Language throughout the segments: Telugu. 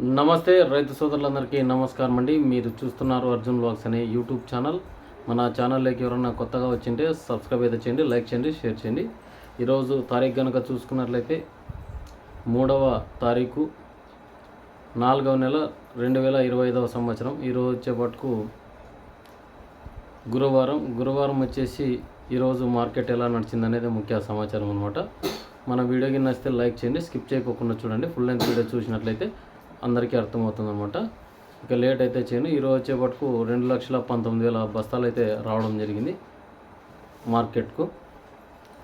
నమస్తే రైతు సోదరులందరికీ నమస్కారం అండి. మీరు చూస్తున్నారు అర్జున్ బ్లాగ్స్ అనే యూట్యూబ్ ఛానల్. మన ఛానల్లోకి ఎవరైనా కొత్తగా వచ్చింటే సబ్స్క్రైబ్ అయితే చేయండి లైక్ చేయండి షేర్ చేయండి. ఈరోజు తారీఖు కనుక చూసుకున్నట్లయితే మూడవ తారీఖు నాలుగవ నెల రెండు వేల ఇరవై ఐదవ సంవత్సరం. ఈరోజు వచ్చేపట్టుకు గురువారం. గురువారం వచ్చేసి ఈరోజు మార్కెట్ ఎలా నడిచింది అనేది ముఖ్య సమాచారం అనమాట మన వీడియోకి నచ్చితే లైక్ చేయండి స్కిప్ చేయకుండా చూడండి. ఫుల్ లెంత్ వీడియో చూసినట్లయితే అందరికీ అర్థమవుతుంది అనమాట ఇక లేట్ అయితే చేయను. ఈరోజు వచ్చేపట్టుకు రెండు లక్షల పంతొమ్మిది వేల బస్తాలు అయితే రావడం జరిగింది మార్కెట్కు.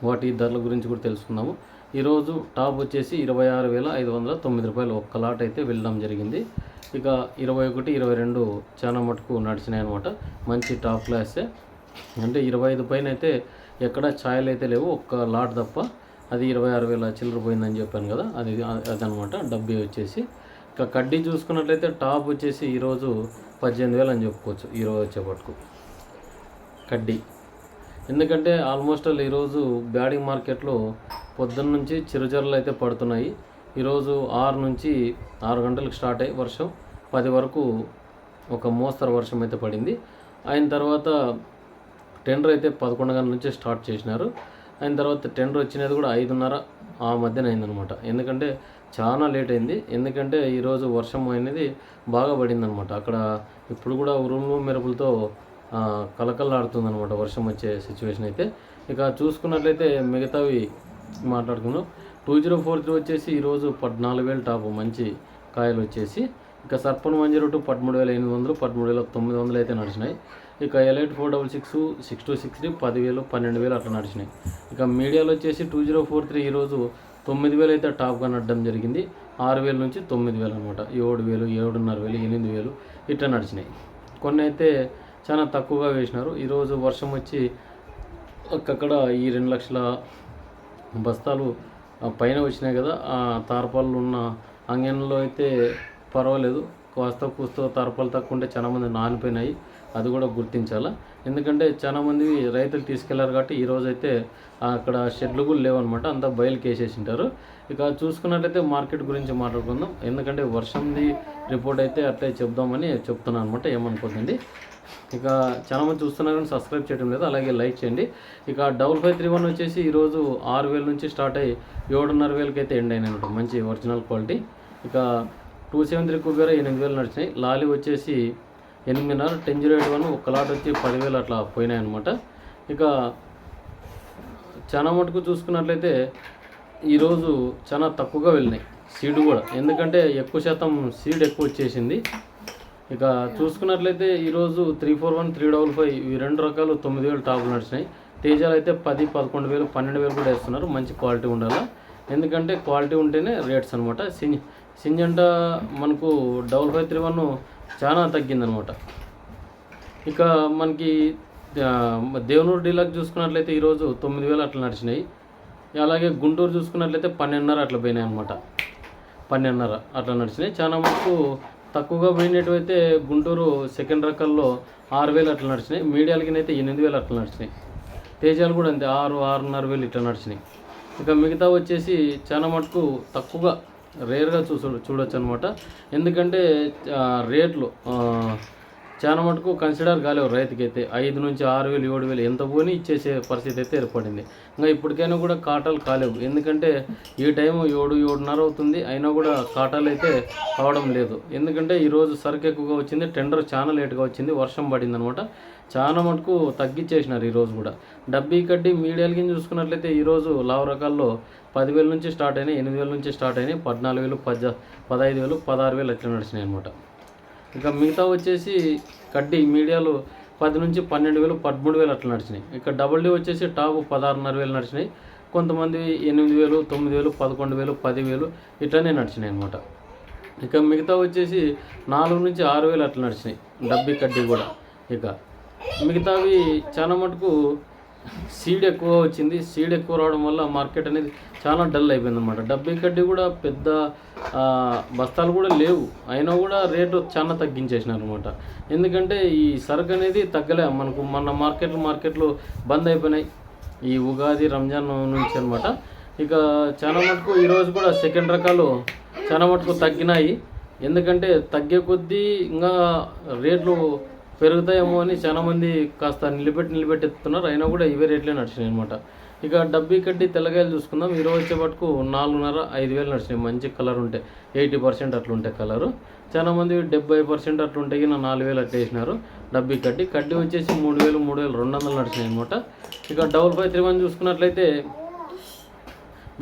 వాటి ధరల గురించి కూడా తెలుసుకుందాము. ఈరోజు టాప్ వచ్చేసి ఇరవై ఆరు వేల ఐదు వందల తొమ్మిది రూపాయలు ఒక్క లాట్ అయితే వెళ్ళడం జరిగింది. ఇక ఇరవై ఒకటి ఇరవై రెండు చాలా మటుకు నడిచినాయి అనమాట మంచి టాప్ క్లాసే అంటే ఇరవై ఐదు పైన అయితే ఎక్కడ ఛాయలు అయితే లేవు. ఒక్క లాట్ తప్ప. అది ఇరవై ఆరు వేల చిల్లర పోయిందని చెప్పాను కదా. అది అదనమాట డబ్బీ వచ్చేసి. ఇక కడ్డీ చూసుకున్నట్లయితే టాప్ వచ్చేసి ఈరోజు పద్దెనిమిది వేలు అని చెప్పుకోవచ్చు ఈరోజు వచ్చేపట్టుకు కడ్డీ. ఎందుకంటే ఆల్మోస్ట్ ఆల్ ఈరోజు బ్యాడింగ్ మార్కెట్లో పొద్దున్న నుంచి చిరుజర్లు అయితే పడుతున్నాయి. ఈరోజు ఆరు నుంచి ఆరు గంటలకు స్టార్ట్ అయ్యి వర్షం పది వరకు ఒక మోస్తరు వర్షం అయితే పడింది. అయిన తర్వాత టెండర్ అయితే పదకొండు గంటల నుంచి స్టార్ట్ చేసినారు. అయిన తర్వాత టెండర్ వచ్చినది కూడా ఐదున్నర ఆ మధ్యన అయిందనమాట. ఎందుకంటే చాలా లేట్ అయింది. ఎందుకంటే ఈరోజు వర్షం అనేది బాగా పడిందనమాట అక్కడ ఇప్పుడు కూడా ఉరుములు మెరుపులతో కలకల్లాడుతుందనమాట వర్షం వచ్చే సిచ్యువేషన్ అయితే. ఇక చూసుకున్నట్లయితే మిగతావి మాట్లాడుకుందాం. టూ జీరో ఫోర్ త్రీ వచ్చేసి ఈరోజు పద్నాలుగు వేలు టాప్ మంచి కాయలు వచ్చేసి. ఇక సర్పన్ వన్ జీరో టూ పదమూడు వేల ఎనిమిది వందలు పదమూడు వేల తొమ్మిది వందలు అయితే నడిచినాయి. ఇక elite four double six six two six three పదివేలు పన్నెండు వేలు అట్లా నడిచినాయి. ఇక మీడియాలో వచ్చేసి టూ జీరో ఫోర్ త్రీ ఈరోజు తొమ్మిది వేలు అయితే టాప్గా అడ్డం జరిగింది. ఆరు వేల నుంచి తొమ్మిది వేలు అనమాట. ఏడు వేలు ఏడున్నర వేలు ఎనిమిది వేలు ఇట్లా నడిచినాయి. కొన్ని అయితే చాలా తక్కువగా వేసినారు. ఈరోజు వర్షం వచ్చి అక్కడ ఈ రెండు లక్షల బస్తాలు పైన వచ్చినాయి కదా. ఆ తారపాలు ఉన్న అంగన్లో అయితే పర్వాలేదు. కాస్త కూస్తో తరపలు తక్కువ ఉంటే చాలా మంది నానిపోయినాయి. అది కూడా గుర్తించాలా? ఎందుకంటే చాలా మంది రైతులు తీసుకెళ్ళారు కాబట్టి ఈరోజు అయితే అక్కడ షెడ్లు కూడా లేవన్నమాట. అంతా బయలుకి వేసేసింటారు. ఇక చూసుకున్నట్లయితే మార్కెట్ గురించి మాట్లాడుకుందాం. ఎందుకంటే వర్షంది రిపోర్ట్ అయితే అట్లే చెప్దామని చెప్తున్నాను అనమాట ఏమనుకోదండి ఇక చాలా మంది చూస్తున్నారు కానీ సబ్స్క్రైబ్ చేయడం లేదు. అలాగే లైక్ చేయండి. ఇక డబుల్ ఫైవ్ త్రీ వన్ వచ్చేసి ఈరోజు ఆరు వేల నుంచి స్టార్ట్ అయ్యి ఏడున్నర వేలకి అయితే ఎండ్ అయినాయి మంచి ఒరిజినల్ క్వాలిటీ. ఇక టూ సెవెన్ త్రీ కుబేరా ఎనిమిది వేలు నడిచినాయి. లాలి వచ్చేసి ఎనిమిదిన్నర టెన్ జీరో ఎయిట్ వన్ ఒక లాట్ వచ్చి పదివేలు అట్లా పోయినాయి అనమాట ఇక చాలా మటుకు చూసుకున్నట్లయితే ఈరోజు చాలా తక్కువగా వెళ్ళినాయి సీడ్ కూడా. ఎందుకంటే ఎక్కువ శాతం సీడ్ ఎక్కువ వచ్చేసింది. ఇక చూసుకున్నట్లయితే ఈరోజు three four one three double five ఈ రెండు రకాలు తొమ్మిది వేలు టాపులు నడిచినాయి. తేజాలు అయితే పది పదకొండు వేలు పన్నెండు వేలు కూడా వేస్తున్నారు. మంచి క్వాలిటీ ఉండాలి. ఎందుకంటే క్వాలిటీ ఉంటేనే రేట్స్ అనమాట సింజ్ సింజంట మనకు డబల్ ఫైవ్ త్రీ వన్ చాలా తగ్గిందనమాట. ఇక మనకి దేవునూరు దేవనూరు డీలాక్ చూసుకున్నట్లయితే ఈరోజు తొమ్మిది వేలు అట్లా నడిచినాయి. అలాగే గుంటూరు చూసుకున్నట్లయితే పన్నెండున్నర అట్లా పోయినాయి అనమాట పన్నెండున్నర అట్లా నడిచినాయి. చాలా మటుకు తక్కువగా పోయినట్టువైతే గుంటూరు సెకండ్ రకాల్లో ఆరు వేలు అట్లా నడిచినాయి. మీడియాలకి అయితే ఎనిమిది వేలు అట్లా నడిచినాయి. తేజాలు కూడా అంతే ఆరు ఆరున్నర వేలు ఇట్లా నడిచినాయి. ఇక మిగతా వచ్చేసి చాలా మటుకు తక్కువగా రేర్గా చూసు చూడొచ్చు అనమాట ఎందుకంటే రేట్లు చాలా మటుకు కన్సిడర్ కాలేవు రైతుకైతే. ఐదు నుంచి ఆరు వేలు ఏడు వేలు ఎంత పోని ఇచ్చేసే పరిస్థితి అయితే ఏర్పడింది. ఇంకా ఇప్పటికైనా కూడా కాటాలు కాలేవు. ఎందుకంటే ఈ టైం ఏడు ఏడున్నర అవుతుంది. అయినా కూడా కాటాలు అయితే కావడం లేదు. ఎందుకంటే ఈరోజు సరుకు ఎక్కువగా వచ్చింది టెండర్ చాలా లేట్గా వచ్చింది వర్షం పడింది అనమాట చాలా మటుకు తగ్గించేసినారు ఈరోజు కూడా. డబ్బీ కడ్డీ మీడియాలకి చూసుకున్నట్లయితే ఈరోజు లావు రకాల్లో పదివేల నుంచి స్టార్ట్ అయినాయి ఎనిమిది వేల నుంచి స్టార్ట్ అయినాయి పద్నాలుగు వేలు పద్ద పదహైదు వేలు పదహారు వేలు అట్లా నడిచినాయి అనమాట ఇక మిగతా వచ్చేసి కడ్డీ మీడియాలో పది నుంచి పన్నెండు వేలు పదమూడు వేలు అట్లా నడిచినాయి. ఇక డబుల్ డీ వచ్చేసి టాప్ పదహారున్నర వేలు నడిచినాయి. కొంతమంది ఎనిమిది వేలు తొమ్మిది వేలు పదకొండు వేలు పదివేలు ఇట్లానే నడిచినాయి అనమాట ఇక మిగతా వచ్చేసి నాలుగు నుంచి ఆరు వేలు అట్లా నడిచినాయి. డబ్బీ కడ్డీ కూడా. ఇక మిగతావి చాలా మటుకు సీడ్ ఎక్కువ వచ్చింది. సీడ్ ఎక్కువ రావడం వల్ల మార్కెట్ అనేది చాలా డల్ అయిపోయింది అనమాట డబ్బీ కడ్డీ కూడా పెద్ద బస్తాలు కూడా లేవు. అయినా కూడా రేటు చాలా తగ్గించేసినారు అనమాట ఎందుకంటే ఈ సరుకు అనేది తగ్గలే. మనకు మన మార్కెట్లు మార్కెట్లు బంద్ అయిపోయినాయి. ఈ ఉగాది రంజాన్ నుంచి అనమాట ఇక చాలా మటుకు ఈరోజు కూడా సెకండ్ రకాలు చాలా మటుకు తగ్గినాయి. ఎందుకంటే తగ్గే కొద్దీ ఇంకా రేట్లు పెరుగుతాయేమో అని చాలా మంది కాస్త నిలబెట్టి నిలబెట్టి ఎత్తుతున్నారు అయినా కూడా ఇవే రేట్లే నడిచినాయి అనమాట ఇక డబ్బీ కడ్డి తెల్లగాయలు చూసుకుందాం. ఈరోజు వచ్చే పట్టుకు నాలుగున్నర ఐదు వేలు నడిచినాయి. మంచి కలర్ ఉంటాయి ఎయిటీ పర్సెంట్ అట్లుంటాయి కలరు. చాలా మంది డెబ్బై పర్సెంట్ అట్లుంటే ఉంటాయి నా నాలుగు వేలు అట్టేసినారు డబ్బీ కడ్డి. కడ్డీ వచ్చేసి మూడు వేలు మూడు వేలు రెండు వందలు నడిచినాయి అనమాట ఇక డబుల్ ఫైవ్ త్రీ వన్ చూసుకున్నట్లయితే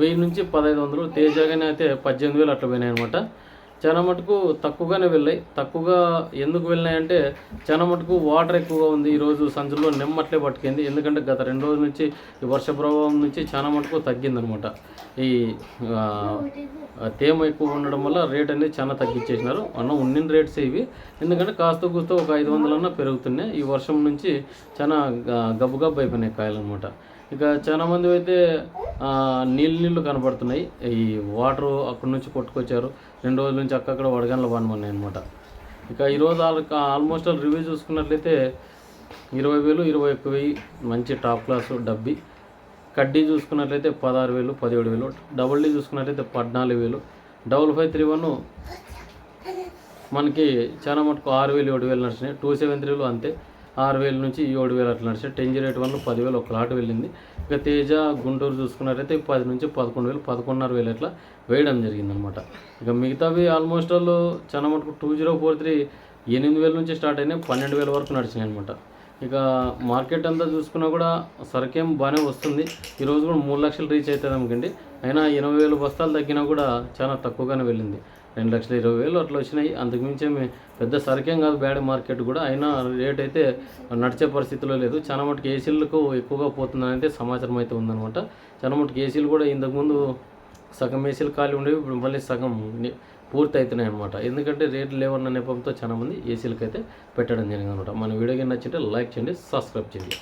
వెయ్యి నుంచి పదహైదు వందలు తేజగానే అయితే పద్దెనిమిది వేలు అట్లా పోయినాయి అనమాట చాలా మటుకు తక్కువగానే వెళ్ళాయి. తక్కువగా ఎందుకు వెళ్ళినాయంటే చాలా మటుకు వాటర్ ఎక్కువగా ఉంది. ఈరోజు సంచుల్లో నెమ్మట్లే పట్టుకుంది. ఎందుకంటే గత రెండు రోజుల నుంచి ఈ వర్ష ప్రభావం నుంచి చాలా మటుకు తగ్గిందనమాట. ఈ తేమ ఎక్కువ ఉండడం వల్ల రేట్ అనేది చాలా తగ్గించేసినారు. అన్న ఉండిన రేట్స్ ఇవి. ఎందుకంటే కాస్త కూస్త ఒక ఐదు వందలన్నా పెరుగుతున్నాయి. ఈ వర్షం నుంచి చాలా గ- గబ్బు గబ్బు అయిపోయినాయి కాయలు అనమాట ఇక చాలా మంది అయితే నీళ్ళు నీళ్ళు కనపడుతున్నాయి. ఈ వాటర్ అక్కడి నుంచి కొట్టుకొచ్చారు. రెండు రోజుల నుంచి అక్కడక్కడ వడగండ్ల పనమన్నాయి అనమాట ఇక ఈరోజు ఆల్మోస్ట్ ఆల్ రివ్యూ చూసుకున్నట్లయితే ఇరవై వేలు ఇరవై ఒక్క వెయ్యి మంచి టాప్ క్లాసు డబ్బి. కడ్డీ చూసుకున్నట్లయితే పదహారు వేలు పదిహేడు వేలు. డబుల్ డీ చూసుకున్నట్లయితే పద్నాలుగు వేలు. డబుల్ ఫైవ్ త్రీ వన్ మనకి చాలా మటుకు ఆరు వేలు ఏడు వేలు నడిచినాయి టూ సెవెన్ త్రీలు అంతే. ఆరు వేల నుంచి ఏడు వేలు అట్లా నడిచాయి. టెన్జీ రేట్ వన్ పదివేలు ఒక లాట్ వెళ్ళింది. ఇక తేజ గుంటూరు చూసుకున్నట్టయితే పది నుంచి పదకొండు వేలు పదకొండున్నర వేలు అట్లా వేయడం జరిగిందనమాట. ఇక మిగతావి ఆల్మోస్ట్ ఆల్ చాలా మటుకు టూ జీరో ఫోర్ త్రీ ఎనిమిది వేల నుంచి స్టార్ట్ అయినాయి పన్నెండు వేల వరకు నడిచినాయి అనమాట ఇక మార్కెట్ అంతా చూసుకున్నా కూడా సరుకేం బాగానే వస్తుంది. ఈరోజు కూడా మూడు లక్షలు రీచ్ అవుతుంది అనుకోండి. అయినా ఎనభై వేలు బస్తాలు తగ్గినా కూడా చాలా తక్కువగానే వెళ్ళింది. రెండు లక్షల ఇరవై వేలు అట్లా వచ్చినాయి. అంతకుమించి పెద్ద సరికేం కాదు బ్యాడ్ మార్కెట్ కూడా. అయినా రేట్ అయితే నడిచే పరిస్థితిలో లేదు. చాలా మటుకు ఏసీలకు ఎక్కువగా పోతుందని సమాచారం అయితే ఉందన్నమాట. చాలా మటుకు ఏసీలు కూడా ఇంతకుముందు సగం ఏసీలు ఖాళీ ఉండేవి ఇప్పుడు మళ్ళీ సగం పూర్తి అవుతున్నాయి అనమాట ఎందుకంటే రేట్లు లేవన్న నెపంతో చాలా మంది ఏసీలకు అయితే పెట్టడం జరిగింది అనమాట మన వీడియోకి నచ్చింటే లైక్ చేయండి సబ్స్క్రైబ్ చేయండి.